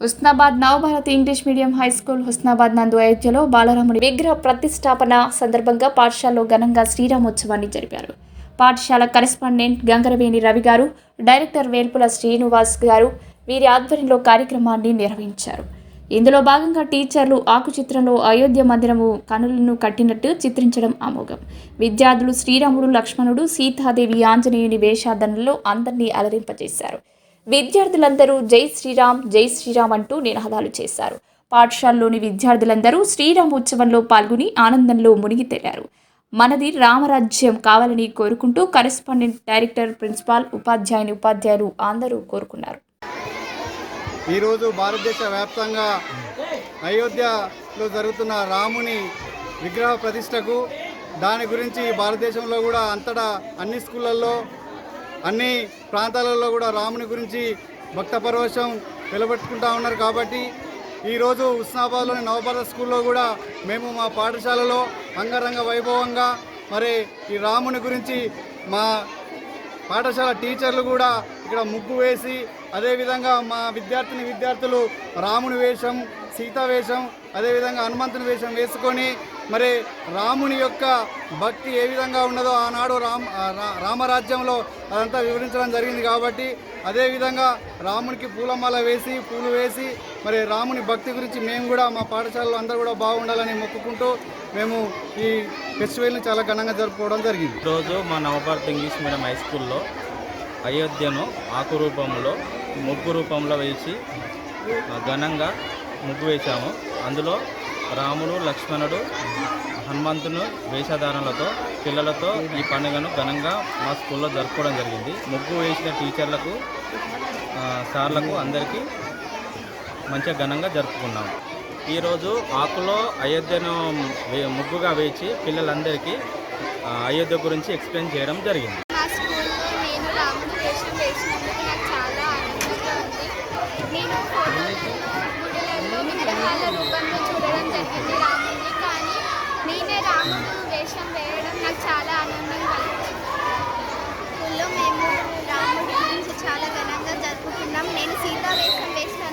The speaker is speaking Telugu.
Husnabad Navabharati English medium high school Husnabad నందు అయోధ్యలో బాలరాముడి విగ్రహ ప్రతిష్టాపన సందర్భంగా పాఠశాలలో ఘనంగా శ్రీరామోత్సవాన్ని జరిపారు. పాఠశాల కరెస్పాండెంట్ గంగరవేణి రవి గారు డైరెక్టర్ వేల్పుల శ్రీనివాస్ గారు వీరి ఆధ్వర్యంలో కార్యక్రమాన్ని నిర్వహించారు. ఇందులో భాగంగా టీచర్లు ఆకు చిత్రంలో అయోధ్య మందిరము కనులను కట్టినట్టు చిత్రించడం అమోఘం విద్యార్థులు శ్రీరాముడు లక్ష్మణుడు సీతాదేవి ఆంజనేయుని వేషాధనలో అందరినీ అలరింపజేశారు. విద్యార్థులందరూ జై శ్రీరామ్ జై శ్రీరామ్ అంటూ నినాదాలు చేశారు. పాఠశాలలోని విద్యార్థులందరూ శ్రీరామ్ ఉత్సవంలో పాల్గొని ఆనందంలో మునిగి తేలారు. మనది రామరాజ్యం కావాలని కోరుకుంటూ కరెస్పాండెంట్ డైరెక్టర్ ప్రిన్సిపాల్ ఉపాధ్యాయుని ఉపాధ్యాయులు అందరూ కోరుకున్నారు. ఈరోజు భారతదేశ వ్యాప్తంగా అయోధ్యలో జరుగుతున్న రాముని విగ్రహ ప్రతిష్టకు దాని గురించి భారతదేశంలో కూడా అంతటా అన్ని స్కూళ్ళల్లో అన్ని ప్రాంతాలలో కూడా రాముని గురించి భక్త పరవశం నిలబెట్టుకుంటా ఉన్నారు కాబట్టి ఈరోజు ఉస్నాబాద్లోని నవభారత స్కూల్లో కూడా మేము మా పాఠశాలలో అంగరంగ వైభవంగా మరి ఈ రాముని గురించి మా పాఠశాల టీచర్లు కూడా ఇక్కడ ముగ్గు వేసి అదేవిధంగా మా విద్యార్థిని విద్యార్థులు రాముని వేషం సీతా వేషం అదేవిధంగా హనుమంతుని వేషం వేసుకొని మరి రాముని యొక్క భక్తి ఏ విధంగా ఉన్నదో ఆనాడు రామ రా- రామరాజ్యంలో అదంతా వివరించడం జరిగింది కాబట్టి అదేవిధంగా రామునికి పూలమాల వేసి పూలు వేసి మరి రాముని భక్తి గురించి మేము కూడా మా పాఠశాలలో అందరూ కూడా బాగుండాలని మొక్కుకుంటూ మేము ఈ ఫెస్టివల్ని చాలా ఘనంగా జరుపుకోవడం జరిగింది. ఈరోజు మా నవభారత్ ఇంగ్లీష్ మీడియం హై స్కూల్లో అయోధ్యను ఆకు రూపంలో ముగ్గు రూపంలో వేసి ఆ, ఘనంగా ముగ్గు వేశాము. అందులో రాముడు లక్ష్మణుడు హనుమంతును వేషధారణలతో పిల్లలతో ఈ పండుగను ఘనంగా మా స్కూల్లో జరుపుకోవడం జరిగింది. ముగ్గు వేసిన టీచర్లకు సార్లకు అందరికీ మంచిగా ఘనంగా జరుపుకున్నాం. ఈరోజు ఆకులో అయోధ్యను ముగ్గుగా వేచి పిల్లలందరికీ అయోధ్య గురించి ఎక్స్ప్లెయిన్ చేయడం జరిగింది. toda vez também.